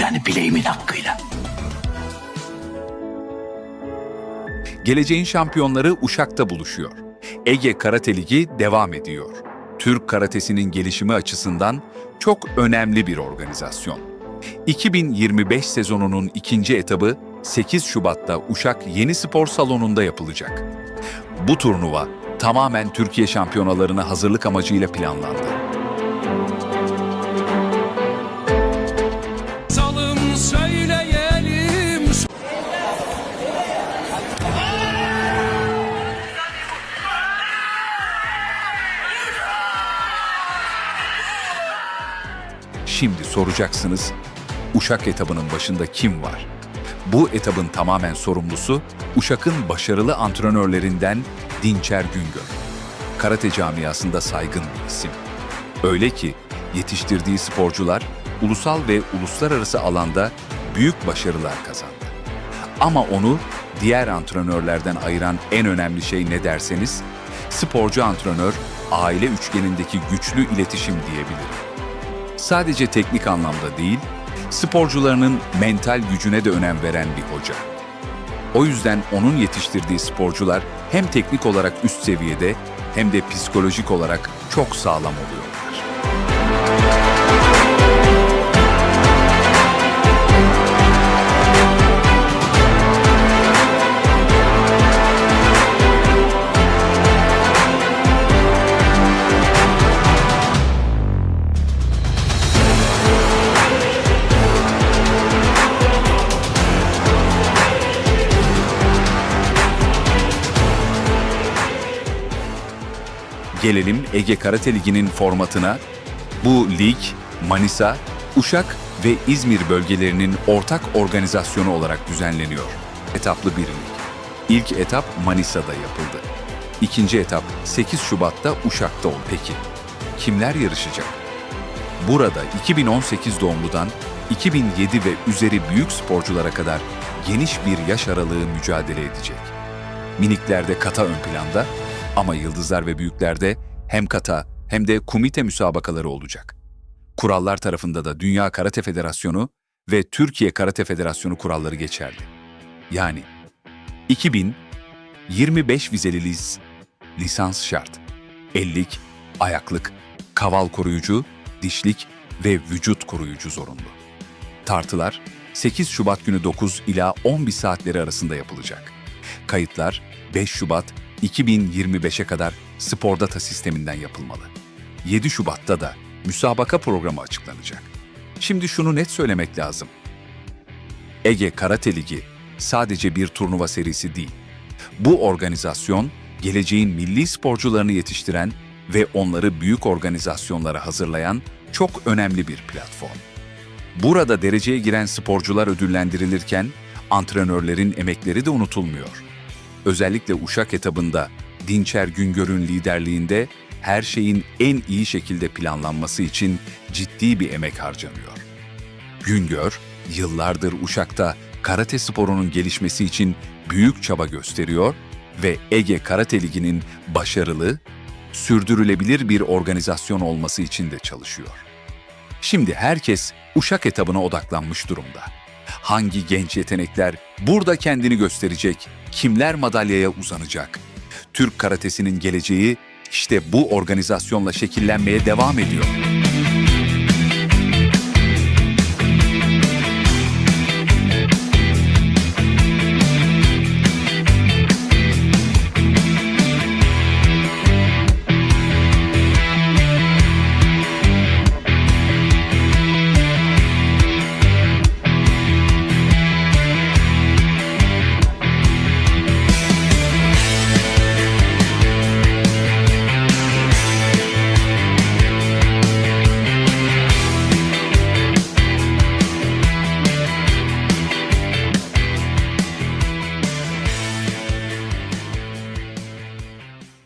Yani bileğimin hakkıyla. Geleceğin şampiyonları Uşak'ta buluşuyor. Ege Karate Ligi devam ediyor. Türk karatesinin gelişimi açısından çok önemli bir organizasyon. 2025 sezonunun ikinci etabı 8 Şubat'ta Uşak Yeni Spor Salonu'nda yapılacak. Bu turnuva tamamen Türkiye şampiyonalarına hazırlık amacıyla planlandı. Şimdi soracaksınız, Uşak etabının başında kim var? Bu etabın tamamen sorumlusu Uşak'ın başarılı antrenörlerinden Dinçer Güngör. Karate camiasında saygın bir isim. Öyle ki yetiştirdiği sporcular ulusal ve uluslararası alanda büyük başarılar kazandı. Ama onu diğer antrenörlerden ayıran en önemli şey ne derseniz, sporcu antrenör aile üçgenindeki güçlü iletişim diyebilirim sadece teknik anlamda değil, sporcularının mental gücüne de önem veren bir hoca. O yüzden onun yetiştirdiği sporcular hem teknik olarak üst seviyede hem de psikolojik olarak çok sağlam oluyorlar. Gelelim Ege Karate Ligi'nin formatına. Bu lig Manisa, Uşak ve İzmir bölgelerinin ortak organizasyonu olarak düzenleniyor. Etaplı bir lig. İlk etap Manisa'da yapıldı. İkinci etap 8 Şubat'ta Uşak'ta oldu. Peki kimler yarışacak? Burada 2018 doğumludan 2007 ve üzeri büyük sporculara kadar geniş bir yaş aralığı mücadele edecek. Miniklerde kata ön planda ama yıldızlar ve büyüklerde hem kata hem de kumite müsabakaları olacak. Kurallar tarafında da Dünya Karate Federasyonu ve Türkiye Karate Federasyonu kuralları geçerli. Yani 2000 25 vizeli lis, lisans şart. Ellik, ayaklık, kaval koruyucu, dişlik ve vücut koruyucu zorunlu. Tartılar 8 Şubat günü 9 ila 11 saatleri arasında yapılacak. Kayıtlar 5 Şubat 2025'e kadar Spordata sisteminden yapılmalı. 7 Şubat'ta da müsabaka programı açıklanacak. Şimdi şunu net söylemek lazım. Ege Karate Ligi sadece bir turnuva serisi değil. Bu organizasyon geleceğin milli sporcularını yetiştiren ve onları büyük organizasyonlara hazırlayan çok önemli bir platform. Burada dereceye giren sporcular ödüllendirilirken antrenörlerin emekleri de unutulmuyor. Özellikle Uşak etabında Dinçer Güngör'ün liderliğinde her şeyin en iyi şekilde planlanması için ciddi bir emek harcanıyor. Güngör, yıllardır Uşak'ta karate sporunun gelişmesi için büyük çaba gösteriyor ve Ege Karate Ligi'nin başarılı, sürdürülebilir bir organizasyon olması için de çalışıyor. Şimdi herkes Uşak etabına odaklanmış durumda. Hangi genç yetenekler burada kendini gösterecek, kimler madalyaya uzanacak? Türk karatesinin geleceği işte bu organizasyonla şekillenmeye devam ediyor.